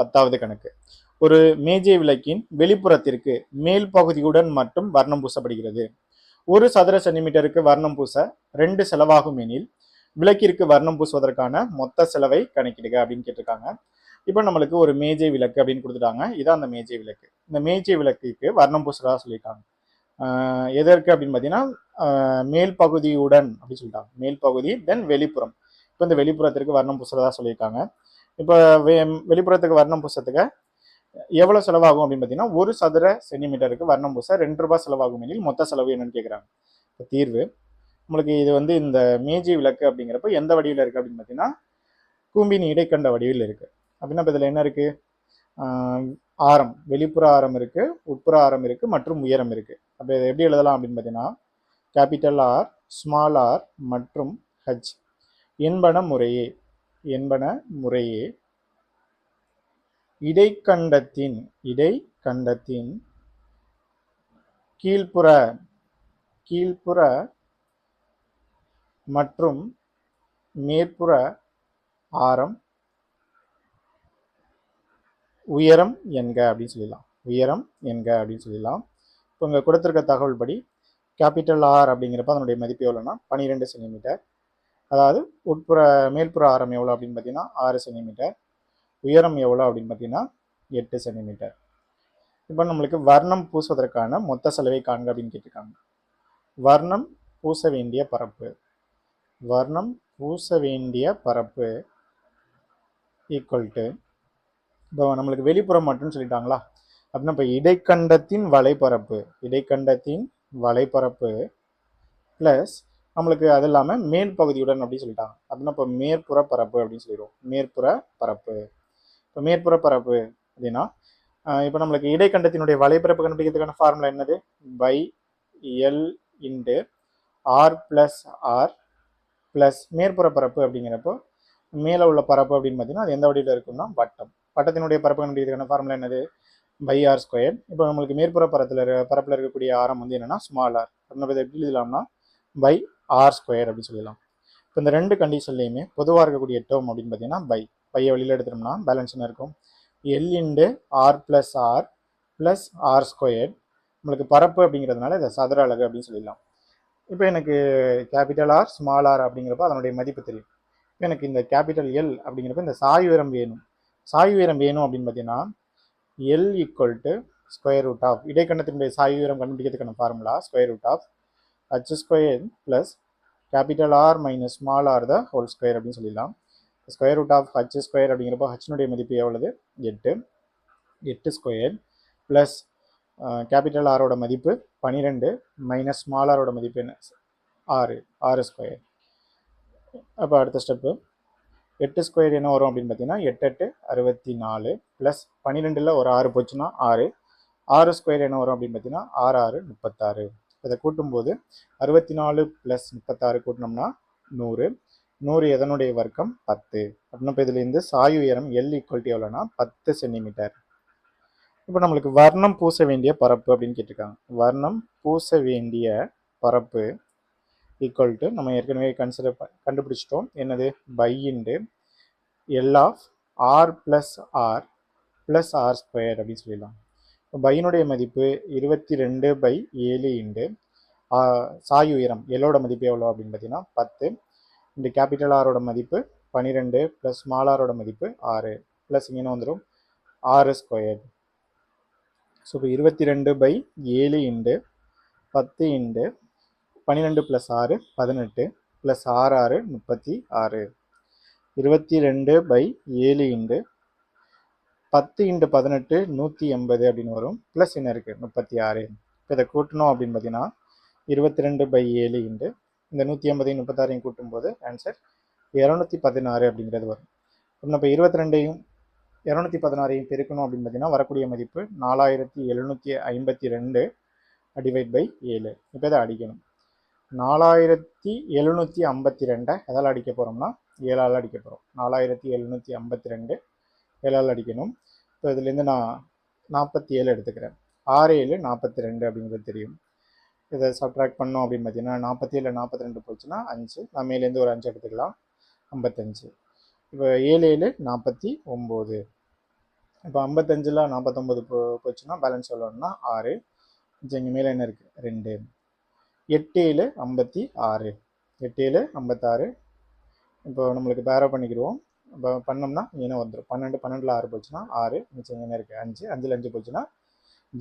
பத்தாவது கணக்கு. ஒரு மேஜை விளக்கின் வெளிப்புறத்திற்கு மேல் பகுதியுடன் மட்டும் வர்ணம் பூசப்படுகிறது. ஒரு சதுர சென்டிமீட்டருக்கு வர்ணம் பூச ரெண்டு செலவாகும் எனில் விளக்கிற்கு வர்ணம் பூசுவதற்கான மொத்த செலவை கணக்கிடுக அப்படின்னு கேட்டிருக்காங்க. இப்போ நம்மளுக்கு ஒரு மேஜை விளக்கு அப்படின்னு கொடுத்துட்டாங்க. இதான் அந்த மேஜை விளக்கு. இந்த மேஜை விளக்குக்கு வர்ணம் பூசுறதா சொல்லியிருக்காங்க. எதற்கு அப்படின்னு பார்த்தீங்கன்னா மேல் பகுதியுடன் அப்படின்னு சொல்லிட்டாங்க. மேல் பகுதி தென் வெளிப்புறம். இப்போ இந்த வெளிப்புறத்திற்கு வர்ணம் பூசுறதா சொல்லியிருக்காங்க. இப்போ வெ- வெளிப்புறத்துக்கு வர்ணம் பூசத்துக்கு எவ்வளோ செலவாகும் அப்படின்னு பார்த்தீங்கன்னா ஒரு சதுர சென்டிமீட்டருக்கு வர்ணம் பூச ரெண்டு ரூபாய் செலவாகும் எனில் மொத்த செலவு என்னன்னு கேட்குறாங்க இப்போ தீர்வு. நம்மளுக்கு இது வந்து இந்த மேஜை விளக்கு அப்படிங்கிறப்ப எந்த வடிவில் இருக்குது அப்படின்னு பார்த்தீங்கன்னா கூம்பின் இடைக்கண்ட வடிவில் இருக்குது அப்படின்னா இப்போ இதில் என்ன இருக்குது ஆரம். வெளிப்புற ஆரம் இருக்குது உட்புற ஆரம் இருக்குது மற்றும் உயரம் இருக்குது அப்போ இதை எப்படி எழுதலாம் அப்படின்னு பார்த்தீங்கன்னா கேபிட்டல் ஆர் ஸ்மால் ஆர் மற்றும் ஹச் என்பன முறையே. என்பன முறையே. இடைக்கண்டத்தின் இடைக்கண்டத்தின் கீழ்ப்புற கீழ்ப்புற மற்றும் மேற்புற ஆரம் உயரம் என்க அப்படின்னு சொல்லலாம் உயரம் என்க அப்படின்னு சொல்லலாம் இப்போ இங்கே கொடுத்துருக்க தகவல் படி கேபிட்டல் ஆர் அப்படிங்கிறப்ப அதனுடைய மதிப்பு எவ்வளோன்னா பன்னிரெண்டு சென்டிமீட்டர். அதாவது உட்புற மேல்புற ஆரம் எவ்வளோ அப்படின்னு பார்த்தீங்கன்னா ஆறு சென்டிமீட்டர் உயரம் எவ்வளோ அப்படின்னு பார்த்தீங்கன்னா எட்டு சென்டிமீட்டர் இப்போ நம்மளுக்கு வர்ணம் பூசுவதற்கான மொத்த செலவை காண்க அப்படின்னு கேட்டிருக்காங்க. வர்ணம் பூச வேண்டிய பரப்பு. வர்ணம் பூச வேண்டிய பரப்பு ஈக்குவல் டு இப்போ நம்மளுக்கு வெளிப்புறம் மட்டும் சொல்லிட்டாங்களா? அப்படின்னா இப்போ இடைக்கண்டத்தின் வலைப்பரப்பு இடைக்கண்டத்தின் வலைப்பரப்பு ப்ளஸ் நம்மளுக்கு அது இல்லாமல் மேல் பகுதியுடன் அப்படின்னு சொல்லிட்டாங்க. அப்படின்னா இப்போ மேற்புற பரப்பு அப்படின்னு சொல்லிடுவோம். மேற்புற பரப்பு. இப்போ மேற்புற பரப்பு அப்படின்னா இப்போ நம்மளுக்கு இடைக்கண்டத்தினுடைய வலைப்பரப்பு கண்டுபிடிக்கிறதுக்கான ஃபார்முலா என்னது? Pi L into R plus R plus மேற்புற பரப்பு அப்படிங்கிறப்போ மேலே உள்ள பரப்பு அப்படின்னு பார்த்தீங்கன்னா அது எந்த வடிவில் இருக்கும்னா வட்டம். வட்டத்தினுடைய பரப்பு கண்டுபிடிக்கிறதுக்கான ஃபார்முலா என்னது? பை ஆர் ஸ்கொயர் இப்போ நம்மளுக்கு மேற்புற பரத்தில் பரப்பில் இருக்கக்கூடிய ஆரம் வந்து என்னென்னா ஸ்மால் ஆர் நம்ம இதை எப்படி எழுதலாம்னா பை ஆர் ஸ்கொயர் அப்படின்னு சொல்லலாம் இப்போ இந்த ரெண்டு கண்டிஷன்லையுமே பொதுவாக இருக்கக்கூடிய டேர்ம் அப்படின்னு பார்த்தீங்கன்னா பை பையை வெளியில் எடுத்துட்டோம்னா பேலன்ஸ் என்ன இருக்கும்? L into R plus R plus R square நம்மளுக்கு பரப்பு அப்படிங்கிறதுனால இதை சதுர அழகு அப்படின்னு சொல்லிடலாம். இப்போ எனக்கு கேபிட்டல் ஆர் ஸ்மால் ஆர் அப்படிங்கிறப்ப அதனுடைய மதிப்பு தெரியும். இப்போ எனக்கு இந்த கேபிட்டல் எல் அப்படிங்கிறப்ப இந்த சாய் உயரம் வேணும். சாய் உயரம் வேணும் அப்படின்னு பார்த்தீங்கன்னா L equal to square root of இடைக்கண்டத்தினுடைய சாய் உயரம் கண்டுபிடிக்கிறதுக்கான formula square root of H square plus capital R minus small R the whole square அப்படின்னு சொல்லிடலாம். Square root of H square அப்படிங்கிறப்போ ஹச்னுடைய மதிப்பு எவ்வளவு எட்டு. எட்டு ஸ்கொயர் ப்ளஸ் கேபிட்டல் ஆரோட மதிப்பு பன்னிரெண்டு மைனஸ் ஸ்மால் ஆரோட மதிப்பு என்ன? ஆறு. ஆறு ஸ்கொயர் அப்போ அடுத்த ஸ்டெப்பு எட்டு ஸ்கொயர் என்ன வரும் அப்படின்னு பார்த்தீங்கன்னா எட்டு எட்டு அறுபத்தி நாலு ப்ளஸ் பன்னிரெண்டில் ஒரு ஆறு போச்சுன்னா ஆறு. ஆறு ஸ்கொயர் என்ன வரும் அப்படின்னு பார்த்தீங்கன்னா ஆறு ஆறு முப்பத்தாறு. இதை கூட்டும்போது அறுபத்தி நாலு ப்ளஸ் முப்பத்தாறு கூட்டினோம்னா நூறு. நூறு எதனுடைய வர்க்கம்? பத்து. அப்படின்னா இப்போ இதுலேருந்து சாய் உயரம் எல் ஈக்குவல்ட்டி எவ்வளோனா பத்து சென்டிமீட்டர் இப்போ நம்மளுக்கு வர்ணம் பூச வேண்டிய பரப்பு அப்படின்னு கேட்டிருக்காங்க. வர்ணம் பூச வேண்டிய பரப்பு ஈக்குவல் டு நம்ம ஏற்கனவே கன்சிடர் கண்டுபிடிச்சிட்டோம். என்னது? Pi into L of R plus R plus R square அப்படின்னு சொல்லிடலாம். பையனுடைய மதிப்பு இருபத்தி ரெண்டு பை ஏழு இண்டு சாய் உயரம் எல்லோட மதிப்பு எவ்வளோ அப்படின்னு பார்த்தீங்கன்னா பத்து. இந்த கேபிட்டல் ஆரோட மதிப்பு பன்னிரெண்டு ப்ளஸ் ஸ்மால் ஆரோட மதிப்பு ஆறு. ப்ளஸ் இங்கே வந்துடும் ஆறு ஸ்கொயர் ஸோ இப்போ இருபத்தி ரெண்டு பை ஏழு இண்டு பத்து இண்டு பன்னிரெண்டு ப்ளஸ் ஆறு பதினெட்டு. ப்ளஸ் ஆறு ஆறு முப்பத்தி ஆறு. இருபத்தி ரெண்டு பை ஏழு இண்டு பத்து இன்ட்டு பதினெட்டு நூற்றி எண்பது அப்படின்னு வரும். ப்ளஸ் என்ன இருக்குது முப்பத்தி ஆறு. இப்போ இதை கூட்டணும் அப்படின்னு பார்த்தீங்கன்னா இருபத்தி ரெண்டு பை ஏழு இண்டு இந்த நூற்றி எண்பதையும் முப்பத்தாறையும் கூட்டும்போது ஆன்சர் இரநூத்தி பதினாறு அப்படிங்கிறது வரும். இப்போ நம்ம இருபத்தி ரெண்டையும் இரநூத்தி பதினாறையும் பெருக்கணும் அப்படின்னு பார்த்தீங்கன்னா வரக்கூடிய மதிப்பு நாலாயிரத்தி எழுநூற்றி ஐம்பத்தி ரெண்டு டிவைட் பை ஏழு. இப்போ இதை அடிக்கணும். நாலாயிரத்தி எழுநூற்றி ஐம்பத்தி ரெண்டை எதால் அடிக்க போகிறோம்னா ஏழால் அடிக்க போகிறோம் நாலாயிரத்தி எழுநூற்றி ஐம்பத்தி ரெண்டு ஏழால் அடிக்கணும். இப்போ இதுலேருந்து நான் நாற்பத்தி ஏழு எடுத்துக்கிறேன். ஆறு ஏழு நாற்பத்தி ரெண்டு அப்படிங்கிறது தெரியும். இதை சப்ட்ராக்ட் பண்ணோம் அப்படின்னு பார்த்தீங்கன்னா நாற்பத்தி ஏழு நாற்பத்தி ரெண்டு போச்சுன்னா அஞ்சு. நான் மேலேருந்து ஒரு அஞ்சு எடுத்துக்கலாம். ஐம்பத்தஞ்சு. இப்போ ஏழு ஏழு நாற்பத்தி ஒம்பது இப்போ ஐம்பத்தஞ்சில் நாற்பத்தொம்பது போ போச்சுன்னா பேலன்ஸ் சொல்லணும்னா ஆறு. இங்கே மேலே என்ன இருக்குது ரெண்டு. எட்டு ஏழு ஐம்பத்தி ஆறு. எட்டு ஏழு ஐம்பத்தாறு. இப்போ நம்மளுக்கு பேரா பண்ணிக்கிடுவோம். இப்போ பண்ணோம்னா இங்கே வந்துடும் பன்னெண்டு பன்னெண்டில் ஆறு போச்சுன்னா ஆறு மிச்சம் என்ன இருக்குது அஞ்சு. அஞ்சில் அஞ்சு போச்சுன்னா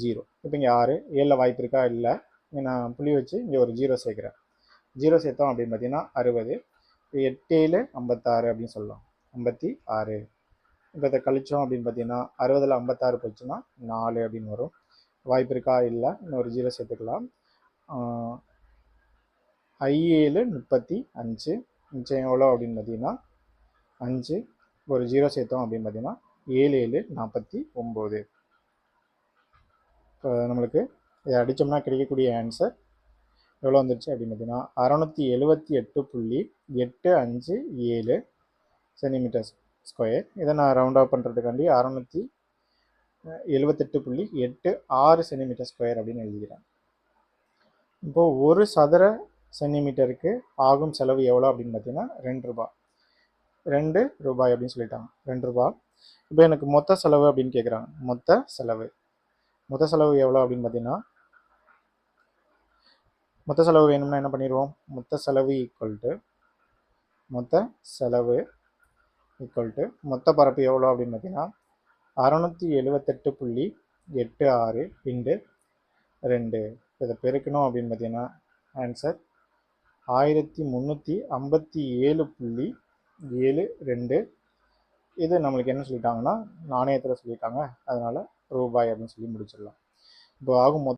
ஜீரோ. இப்போ இங்கே ஆறு ஏழில் வாய்ப்பு இருக்கா? இல்லை. இங்கே நான் புள்ளி வச்சு இங்கே ஒரு ஜீரோ சேர்க்குறேன். ஜீரோ சேர்த்தோம் அப்படின்னு பார்த்தீங்கன்னா அறுபது. இப்போ எட்டு ஏழு ஐம்பத்தாறு அப்படின்னு சொல்லலாம். ஐம்பத்தி ஆறு. இப்போ இதை கழிச்சோம் அப்படின்னு பார்த்தீங்கன்னா அறுபதில் ஐம்பத்தாறு போச்சுன்னா நாலு அப்படின்னு வரும். வாய்ப்பு இருக்கா? இல்லை. இன்னொரு ஜீரோ சேர்த்துக்கலாம். ஐ ஏழு முப்பத்தி அஞ்சு. மிச்சம் எவ்வளோ அப்படின்னு பார்த்தீங்கன்னா அஞ்சு ஒரு ஜீரோ சேர்த்தோம் அப்படின்னு பார்த்தீங்கன்னா ஏழு ஏழு நாற்பத்தி ஒம்பது. இப்போ நம்மளுக்கு இதை அடித்தோம்னா கிடைக்கக்கூடிய ஆன்சர் எவ்வளோ வந்துருச்சு அப்படின்னு பார்த்தீங்கன்னா அறநூற்றி எழுபத்தி எட்டு புள்ளி எட்டு அஞ்சு ஏழு சென்டிமீட்டர் ஸ்கொயர் இதை நான் ரவுண்ட் ஆஃப் பண்ணுறதுக்காண்டி அறநூற்றி எழுபத்தெட்டு புள்ளி எட்டு ஆறு சென்டிமீட்டர் ஸ்கொயர் அப்படின்னு எழுதிக்கிறேன். இப்போது ஒரு சதுர சென்டிமீட்டருக்கு ஆகும் செலவு எவ்வளோ அப்படின்னு பார்த்தீங்கன்னா ரெண்டு ரூபாய். ரெண்டு ரூபாய் அப்படின்னு சொல்லிட்டாங்க. ரெண்டு ரூபாய். இப்போ எனக்கு மொத்த செலவு அப்படின்னு கேட்குறாங்க மொத்த செலவு. மொத்த செலவு எவ்வளோ அப்படின்னு பார்த்தீங்கன்னா மொத்த செலவு வேணும்னா என்ன பண்ணிடுவோம்? மொத்த செலவு ஈக்குவல் டு மொத்த செலவு ஈக்குவல் டு மொத்த பரப்பு எவ்வளோ அப்படின்னு பார்த்தீங்கன்னா அறநூற்றி எழுபத்தெட்டு புள்ளி எட்டு ஆறு இண்டு ரெண்டு. இதை பெருக்கணும் அப்படின்னு பார்த்தீங்கன்னா ஆன்சர் ஆயிரத்தி முந்நூற்றி ஐம்பத்தி ஏழு புள்ளி ஏழு ரெண்டு. இது நம்மளுக்கு என்ன சொல்லிட்டாங்கன்னா நாணயத்தில் சொல்லிட்டாங்க அதனால் ரூபாய் அப்படின்னு சொல்லி முடிச்சிடலாம். இப்போ ஆகும் மொத்த